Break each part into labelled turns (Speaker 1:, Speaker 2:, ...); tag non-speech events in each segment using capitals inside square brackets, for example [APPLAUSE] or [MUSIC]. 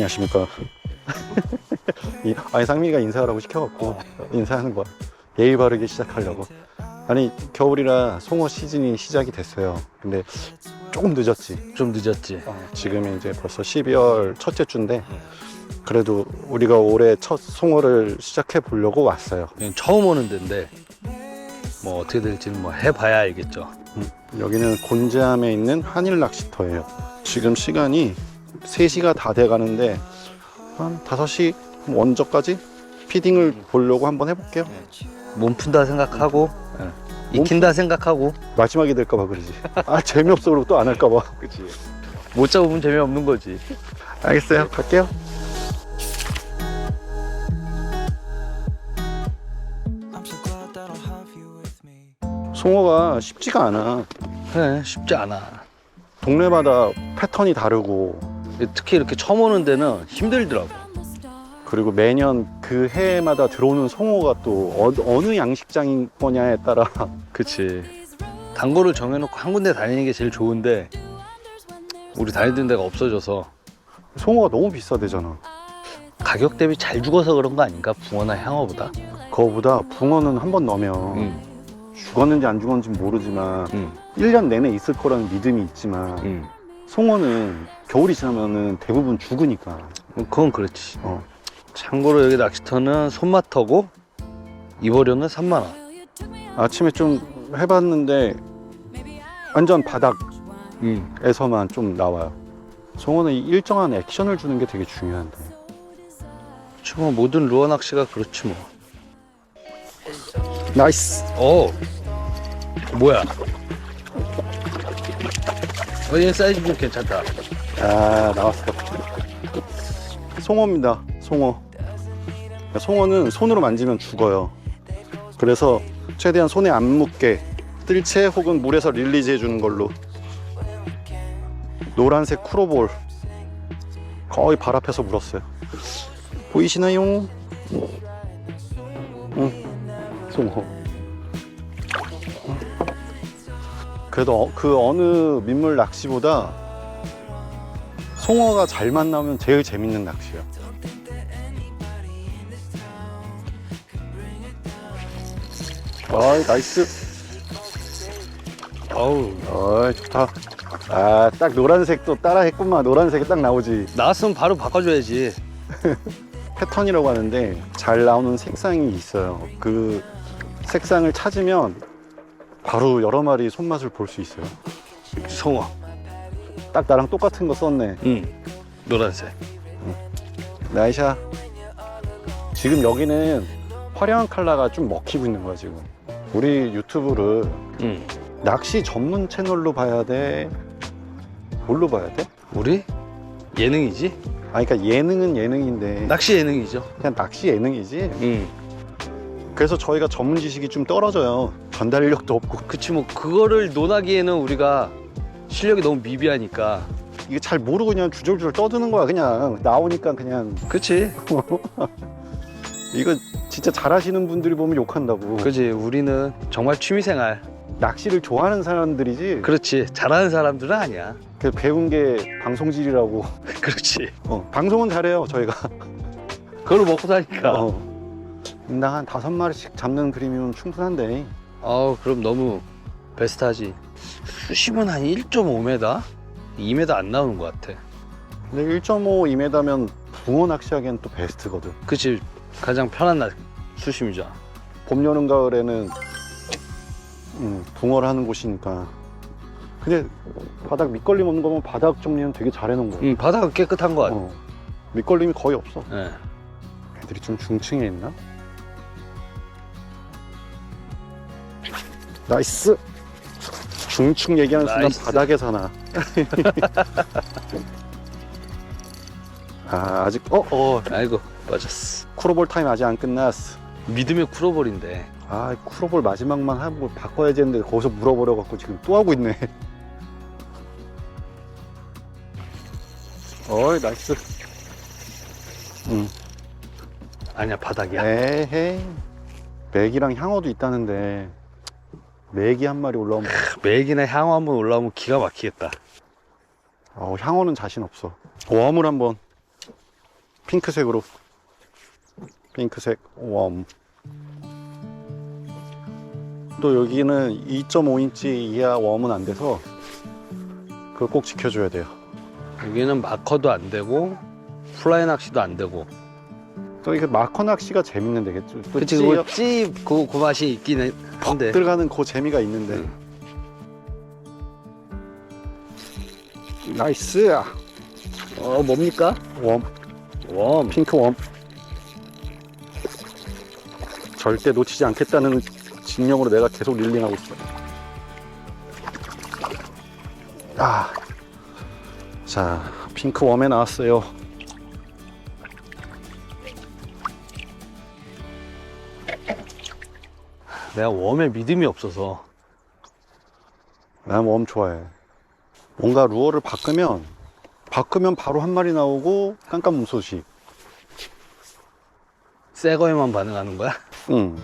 Speaker 1: 안녕하십니까. 이- 아니 상민이가 인사하라고 시켜갖고 인사하는 거야. 예의 바르게 시작하려고. 아니 겨울이라 송어 시즌이 시작이 됐어요. 근데 조금 늦었지.
Speaker 2: 좀 늦었지.
Speaker 1: 지금이 이제 벌써 12월 첫째 주인데 그래도 우리가 올해 첫 송어를 시작해 보려고 왔어요.
Speaker 2: 그냥 처음 오는 데인데 뭐 어떻게 될지는 뭐 해봐야 알겠죠.
Speaker 1: 여기는 곤지암에 있는 한일 낚시터예요. 지금 시간이 3시가 다 돼 가는데 한 5시 원저까지 피딩을 보려고 한번 해볼게요.
Speaker 2: 몸 푼다 생각하고 예. 익힌다 생각하고
Speaker 1: 마지막이 될까봐 그러지. 아 재미없어 그러고 또 안 할까봐. [LAUGHS]
Speaker 2: 그치. 못 잡으면 재미없는 거지.
Speaker 1: 알겠어요. 갈게요.
Speaker 3: With me.
Speaker 1: 송어가 쉽지가 않아.
Speaker 2: 그래 쉽지 않아.
Speaker 1: 동네마다 패턴이 다르고
Speaker 2: 특히 이렇게 처음 오는 데는 힘들더라고.
Speaker 1: 그리고 매년 그 해마다 들어오는 송어가 또 어, 느 양식장인 거냐에 따라 [LAUGHS]
Speaker 2: 그치. 단골을 정해놓고 한 군데 다니는 게 제일 좋은데 우리 다니던 데가 없어져서
Speaker 1: 송어가 너무 비싸대잖아.
Speaker 2: 가격 대비 잘 죽어서 그런 거 아닌가? 붕어나 향어보다.
Speaker 1: 그거보다 붕어는 한 번 넣으면
Speaker 2: 응,
Speaker 1: 죽었는지 안 죽었는지 모르지만
Speaker 2: 응,
Speaker 1: 1년 내내 있을 거라는 믿음이 있지만
Speaker 2: 응.
Speaker 1: 송어는 겨울이 지나면은 대부분 죽으니까
Speaker 2: 그건 그렇지.
Speaker 1: 어.
Speaker 2: 참고로 여기 낚시터는 손맛터고 입어료는 3만 원.
Speaker 1: 아침에 좀 해봤는데 완전
Speaker 2: 응.
Speaker 1: 바닥에서만 좀 나와요 송어는 이 일정한 액션을 주는 게 되게 중요한데
Speaker 2: 그렇지 뭐 모든 루어 낚시가 그렇지 뭐.
Speaker 1: 나이스
Speaker 2: 오, 뭐야? 어, 얘 사이즈 좀 괜찮다.
Speaker 1: 아 나왔어. 송어입니다 송어. 송어는 손으로 만지면 죽어요. 그래서 최대한 손에 안 묻게 뜰채 혹은 물에서 릴리즈 해주는 걸로. 노란색 쿠로볼. 거의 발 앞에서 물었어요. 보이시나요? 응 송어. 그래도 어- 그 어느 민물 낚시보다 송어가 잘 만나면 제일 재밌는 낚시야. 아이 나이스.
Speaker 2: 어우,
Speaker 1: 아이 좋다. 아 딱 노란색도 따라 했구만. 노란색이 딱 나오지.
Speaker 2: 나왔으면 바로 바꿔줘야지. [LAUGHS]
Speaker 1: 패턴이라고 하는데 잘 나오는 색상이 있어요. 그 색상을 찾으면 바로 여러 마리 손맛을 볼 수 있어요.
Speaker 2: 송어.
Speaker 1: 딱 나랑 똑같은 거 썼네.
Speaker 2: 응. 노란색.
Speaker 1: 나이샤. 지금 여기는 화려한 컬러가 좀 먹히고 있는 거야 지금. 우리 유튜브를
Speaker 2: 응.
Speaker 1: 낚시 전문 채널로 봐야 돼? 뭘로 봐야 돼?
Speaker 2: 우리 예능이지?
Speaker 1: 아, 그러니까 예능은 예능인데
Speaker 2: 낚시 예능이죠.
Speaker 1: 그냥 낚시 예능이지.
Speaker 2: 응.
Speaker 1: 그래서 저희가 전문 지식이 좀 떨어져요. 전달력도 없고
Speaker 2: 그치 뭐 그거를 논하기에는 우리가 실력이 너무 미비하니까.
Speaker 1: 이게 잘 모르고 그냥 주절주절 떠드는 거야. 그냥 나오니까 그냥
Speaker 2: 그치? [LAUGHS]
Speaker 1: 이거 진짜 잘하시는 분들이 보면 욕한다고.
Speaker 2: 그치. 우리는 정말 취미생활.
Speaker 1: 낚시를 좋아하는 사람들이지.
Speaker 2: 그렇지. 잘하는 사람들은 아니야.
Speaker 1: 그 배운 게 방송질이라고. [LAUGHS]
Speaker 2: 그렇지.
Speaker 1: 어, 방송은 잘해요 저희가.
Speaker 2: 그걸 먹고 사니까.
Speaker 1: 어. 인당 한 다섯 마리씩 잡는 그림이면 충분한데.
Speaker 2: 아우 그럼 너무 베스트하지 수심은 한 1.5m? 2m 안 나오는 것 같아
Speaker 1: 근데 1.5, 2m면 붕어 낚시하기엔 또 베스트거든.
Speaker 2: 그치 가장 편한 날 수심이죠
Speaker 1: 봄, 여름, 가을에는 음, 붕어를 하는 곳이니까. 근데 바닥 밑걸림 없는 거면 바닥 정리는 되게 잘 해놓은 거야.
Speaker 2: 음, 바닥은 깨끗한 것 같아
Speaker 1: 어. 밑걸림이 거의 없어.
Speaker 2: 예.
Speaker 1: 애들이 좀 중층에 있나? 나이스! 중층 얘기하는 순간
Speaker 2: 나이스.
Speaker 1: 바닥에 사나. [LAUGHS] 아, 아직, 어?
Speaker 2: 어 아이고 빠졌어
Speaker 1: 쿠로볼 타임 아직 안 끝났어.
Speaker 2: 믿음의 쿠로볼인데
Speaker 1: 아, 쿠로볼 마지막만 하고 바꿔야지 했는데 거기서 물어버려갖고 지금 또 하고 있네. [LAUGHS] 어이, 나이스. 응.
Speaker 2: 아니야 바닥이야
Speaker 1: 에헤이. 맥이랑 향어도 있다는데, 맥이 한 마리 올라오면,
Speaker 2: 맥이나 향어 한번 올라오면 기가 막히겠다
Speaker 1: 어, 향어는 자신 없어. 웜을 한번 핑크색으로 핑크색 웜. 또 여기는 2.5인치 이하 웜은 안 돼서 그걸 꼭 지켜줘야 돼요.
Speaker 2: 여기는 마커도 안 되고 플라이 낚시도 안 되고
Speaker 1: 또 이게 마커 낚시가 재밌는데 이게 또
Speaker 2: 그치
Speaker 1: 찌-
Speaker 2: 그거 찝그 그 맛이 있긴 한데
Speaker 1: 들어가는 그 재미가 있는데. 나이스.
Speaker 2: 어 뭡니까?
Speaker 1: 웜.
Speaker 2: 웜
Speaker 1: 핑크 웜. 절대 놓치지 않겠다는 진영으로 내가 계속 릴링하고 있어. 아. 자, 핑크 웜에 나왔어요.
Speaker 2: 내가 웜에 믿음이 없어서
Speaker 1: 난 웜 좋아해. 뭔가 루어를 바꾸면, 바꾸면 바로 한 마리 나오고, 깜깜 무소식.
Speaker 2: 새 거에만 반응하는 거야? [LAUGHS]
Speaker 1: 응.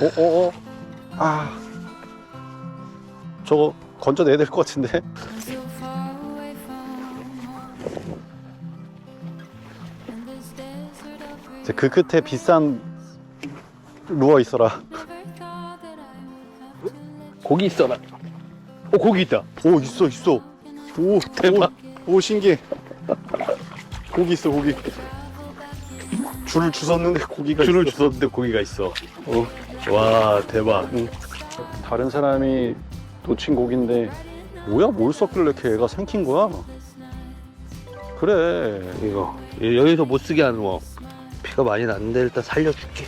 Speaker 1: 어, 어, 어. 아. 저거 건져내야 될 것 같은데? 이제 그 끝에 비싼 루어 있어라.
Speaker 2: 고기 있어라 어 고기 있다
Speaker 1: 오, 있어, 있어. 오, 대박. 오, 오, 신기해. 고기 있어, 고기. 줄을 주웠는데 고기가
Speaker 2: 줄을
Speaker 1: 있어.
Speaker 2: 주웠는데 고기가 있어 어. 와 대박
Speaker 1: 다른 사람이 놓친 고기인데 뭐야 뭘 이렇게 애가 생긴 거야? 그래
Speaker 2: 이거 여기서 못 쓰게 하는 거 피가 많이 났는데 일단 살려줄게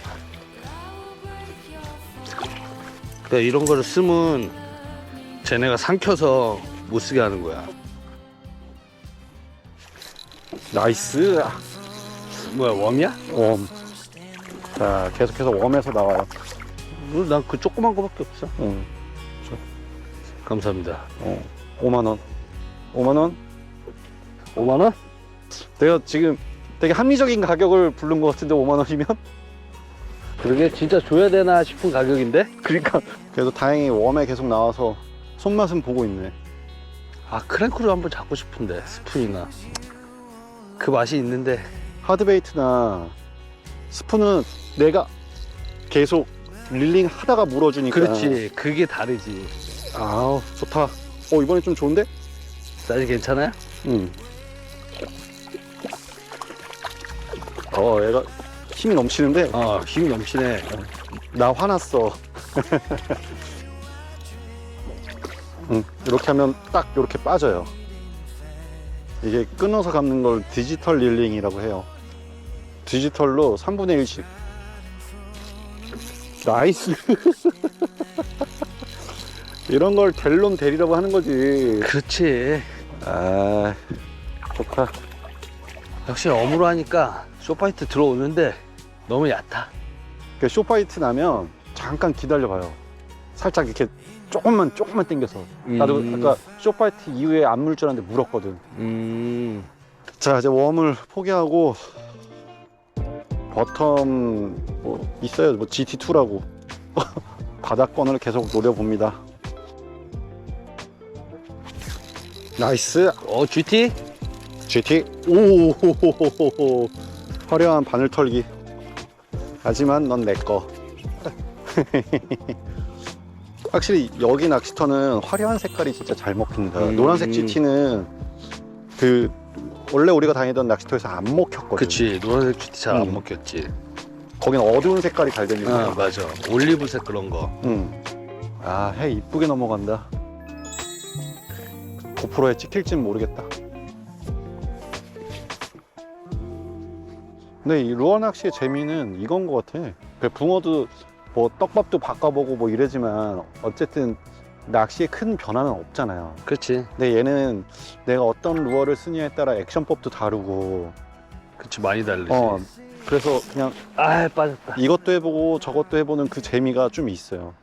Speaker 2: 그러니까 이런 거를 쓰면 쟤네가 삼켜서 못 쓰게 하는 거야
Speaker 1: 나이스
Speaker 2: 뭐야 웜이야?
Speaker 1: 웜. 자 계속해서 웜에서 나와요.
Speaker 2: 난 그 조그만 거밖에 없어
Speaker 1: 응.
Speaker 2: 감사합니다
Speaker 1: 어. 5만 원. 5만 원?
Speaker 2: 5만 원?
Speaker 1: 내가 지금 되게 합리적인 가격을 부른 것 같은데 5만 원이면?
Speaker 2: 그러게 진짜 줘야 되나 싶은 가격인데
Speaker 1: 그러니까 그래도 다행히 웜에 계속 나와서 손맛은 보고 있네.
Speaker 2: 아 크랭크를 한번 잡고 싶은데 스푼이나 그 맛이 있는데
Speaker 1: 하드베이트나 스푼은 내가 계속 릴링 하다가 물어주니까.
Speaker 2: 그렇지 그게 다르지
Speaker 1: 아우 좋다. 어 이번에 좀 좋은데?
Speaker 2: 사이즈 괜찮아요?
Speaker 1: 응. 어 얘가 힘이 넘치는데
Speaker 2: 아 힘이 넘치네
Speaker 1: 나 화났어. 응, 이렇게 하면 딱 이렇게 빠져요. 이게 끊어서 감는 걸 디지털 릴링이라고 해요. 디지털로 3분의 1씩. 나이스. [LAUGHS] 이런 걸 델론 대리라고 하는 거지.
Speaker 2: 그렇지
Speaker 1: 아, 좋다.
Speaker 2: 역시 어무로 하니까 쇼파이트 들어오는데 너무 얕아
Speaker 1: 그 쇼파이트 나면 잠깐 기다려봐요. 살짝 이렇게 조금만 조금만 당겨서. 나도
Speaker 2: 음.
Speaker 1: 아까 쇼파이트 이후에 안 물 줄 알았는데 물었거든.
Speaker 2: 음
Speaker 1: 자 이제 웜을 포기하고 버텀 뭐 있어요. 뭐 GT2라고 [LAUGHS] 바닥권을 계속 노려봅니다. 나이스
Speaker 2: 어 GT?
Speaker 1: GT 오 화려한 바늘 털기. 하지만 넌내 거. [LAUGHS] 확실히 여기 낚시터는 화려한 색깔이 진짜 잘 먹힌다.
Speaker 2: 음.
Speaker 1: 노란색 GT는 그 원래 우리가 다니던 낚시터에서 안 먹혔거든.
Speaker 2: 그치 노란색 GT 잘 안
Speaker 1: 음.
Speaker 2: 먹혔지
Speaker 1: 거긴 어두운 색깔이 잘 거야.
Speaker 2: 아 맞아 올리브색 그런 거
Speaker 1: 응. 아, 해 이쁘게 넘어간다. 고프로에 찍힐진 모르겠다. 근데 이 루어 낚시의 재미는 이건 것 같아. 그 붕어도 뭐 떡밥도 바꿔보고 뭐 이러지만 어쨌든 낚시에 큰 변화는 없잖아요.
Speaker 2: 그치
Speaker 1: 근데 얘는 내가 어떤 루어를 쓰냐에 따라 액션법도 다르고
Speaker 2: 그치 많이 다르지
Speaker 1: 어 그래서 그냥
Speaker 2: 아 빠졌다
Speaker 1: 이것도 해보고 저것도 해보는 그 재미가 좀 있어요.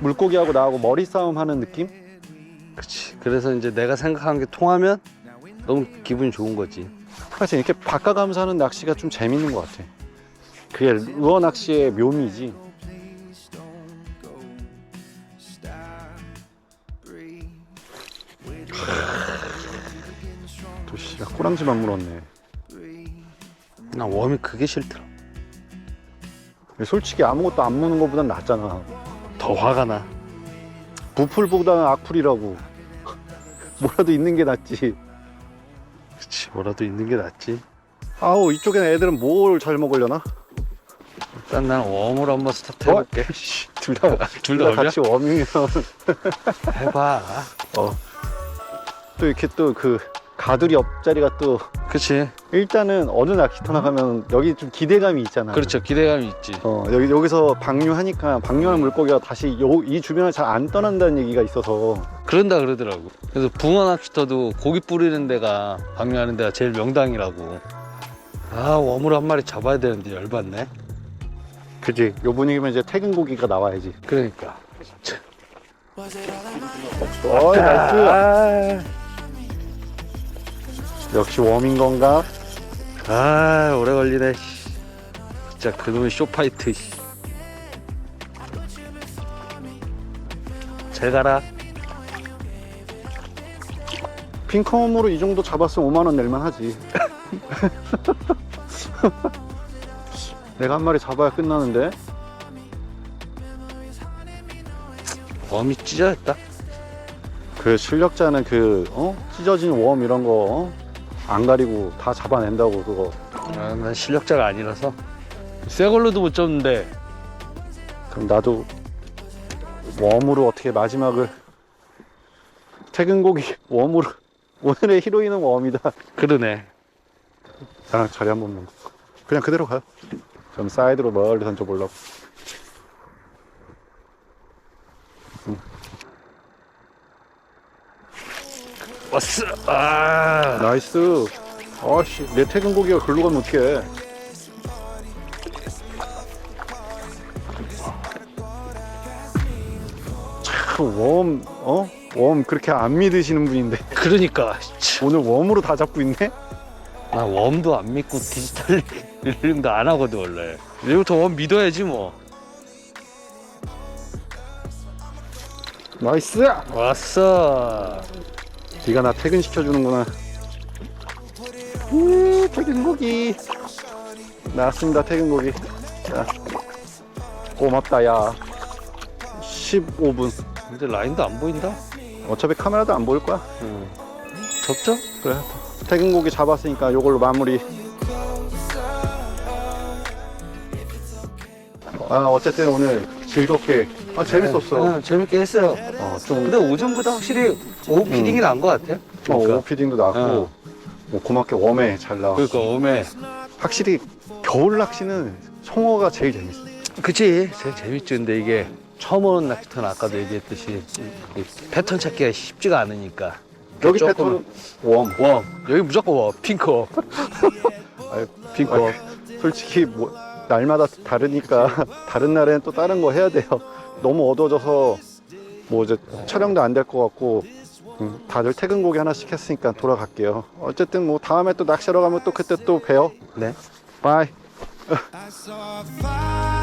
Speaker 1: 물고기하고 나하고 머리 싸움 하는 느낌?
Speaker 2: 그치 그래서 이제 내가 생각한 게 통하면 너무 기분이 좋은 거지
Speaker 1: 사실 이렇게 바꿔가면서 하는 낚시가 좀 재밌는 것 같아. 그게 루어 낚시의 묘미지.
Speaker 3: Wait
Speaker 1: 꼬랑지만 물었네.
Speaker 2: 나 웜이 그게 싫더라.
Speaker 1: 솔직히 아무것도 안 무는 것보단 낫잖아.
Speaker 2: 더 화가 나.
Speaker 1: 부풀보다는 악플이라고. [LAUGHS] 뭐라도 있는 게 낫지.
Speaker 2: 그치, 뭐라도 있는 게 낫지.
Speaker 1: 아우 이쪽엔 애들은 뭘 잘 먹으려나?
Speaker 2: 일단 난 웜으로 한번 스타트 해볼게.
Speaker 1: 둘다
Speaker 2: 둘 다
Speaker 1: 같이 워밍이면
Speaker 2: 해봐.
Speaker 1: 또 이렇게 또 그 가두리 옆자리가 또
Speaker 2: 그치.
Speaker 1: 일단은 어느 낚시터나 가면 여기 좀 기대감이 있잖아.
Speaker 2: 그렇죠. 기대감이 있지.
Speaker 1: 어 여기 여기서 방류하니까 방류한 물고기가 다시 요, 이 주변을 잘 안 떠난다는 얘기가 있어서
Speaker 2: 그런다 그러더라고. 그래서 붕어 낚시터도 고기 뿌리는 데가 방류하는 데가 제일 명당이라고. 아 웜으로 한 마리 잡아야 되는데 열받네.
Speaker 1: 그지. 요 분위기면 이제 퇴근 고기가 나와야지.
Speaker 2: 그러니까.
Speaker 1: 어 나이스.
Speaker 2: 아,
Speaker 1: 역시 웜인 건가?
Speaker 2: 아 오래 걸리네. 씨. 진짜 그놈의 쇼파이트. 씨. 잘 가라.
Speaker 1: 핑크홈으로 이 정도 잡았으면 5만 원 낼만 하지. [LAUGHS] 내가 한 마리 잡아야 끝나는데.
Speaker 2: 웜이 찢어졌다.
Speaker 1: 그 실력자는 그 어? 찢어진 웜 이런 거 어? 안 가리고 다 잡아낸다고 그거.
Speaker 2: 아, 난 실력자가 아니라서 새 걸로도 못 잡는데
Speaker 1: 그럼 나도 웜으로 어떻게 마지막을 퇴근 고기 [LAUGHS] 웜으로 오늘의 히로인은 웜이다.
Speaker 2: 그러네.
Speaker 1: 나랑 자리 한 번만. 그냥 그대로 가요. 좀 사이드로 멀리 던져보려고.
Speaker 2: 왔어. 아,
Speaker 1: 나이스. 아씨, 내 퇴근 고기가 글로 가면 어떡해. 참, 웜, 어? 웜 그렇게 안 믿으시는 분인데.
Speaker 2: 그러니까 치,
Speaker 1: 오늘 웜으로 다 잡고 있네?
Speaker 2: 나 웜도 안 믿고 디지털 릴링도 안 하거든 원래. 이제부터 웜 믿어야지 뭐.
Speaker 1: 나이스!
Speaker 2: 왔어.
Speaker 1: 네가 나 퇴근시켜주는구나. 음, 퇴근 고기. 나왔습니다, 퇴근 고기. 자, 고맙다, 야. 15분.
Speaker 2: 근데 라인도 안 보인다.
Speaker 1: 어차피 카메라도 안 보일 거야.
Speaker 2: 응. 접죠?
Speaker 1: 그래. 퇴근 고기 잡았으니까 요걸로 마무리. 아, 어쨌든 오늘 즐겁게. 아, 재밌었어.
Speaker 2: 응, 재밌게 했어요.
Speaker 1: 어, 좀,
Speaker 2: 근데 오전보다 확실히 오후 피딩이 나은 것 같아.
Speaker 1: 어,
Speaker 2: 그러니까.
Speaker 1: 오피딩도 났고,
Speaker 2: 어.
Speaker 1: 뭐 고맙게 웜에 잘 나왔어.
Speaker 2: 그러니까 웜에.
Speaker 1: 확실히 겨울 낚시는 송어가 제일 재밌어.
Speaker 2: 그치. 제일 재밌지. 근데 이게 처음 오는 낚시터는 아까도 얘기했듯이 이 패턴 찾기가 쉽지가 않으니까.
Speaker 1: 여기
Speaker 2: 조금-
Speaker 1: 패턴은 웜.
Speaker 2: 웜. 여기 무조건 웜. 핑크. [LAUGHS]
Speaker 1: 아유, 핑크. 솔직히 뭐 날마다 다르니까 [LAUGHS] 다른 날에는 또 다른 거 해야 돼요. 너무 어두워져서 뭐 이제 촬영도 안 될 것 같고 음, 다들 퇴근 고기 하나씩 했으니까 돌아갈게요. 어쨌든 뭐 다음에 또 낚시하러 가면 또 그때 또 봬요.
Speaker 2: 네.
Speaker 1: 바이.
Speaker 3: I saw a fire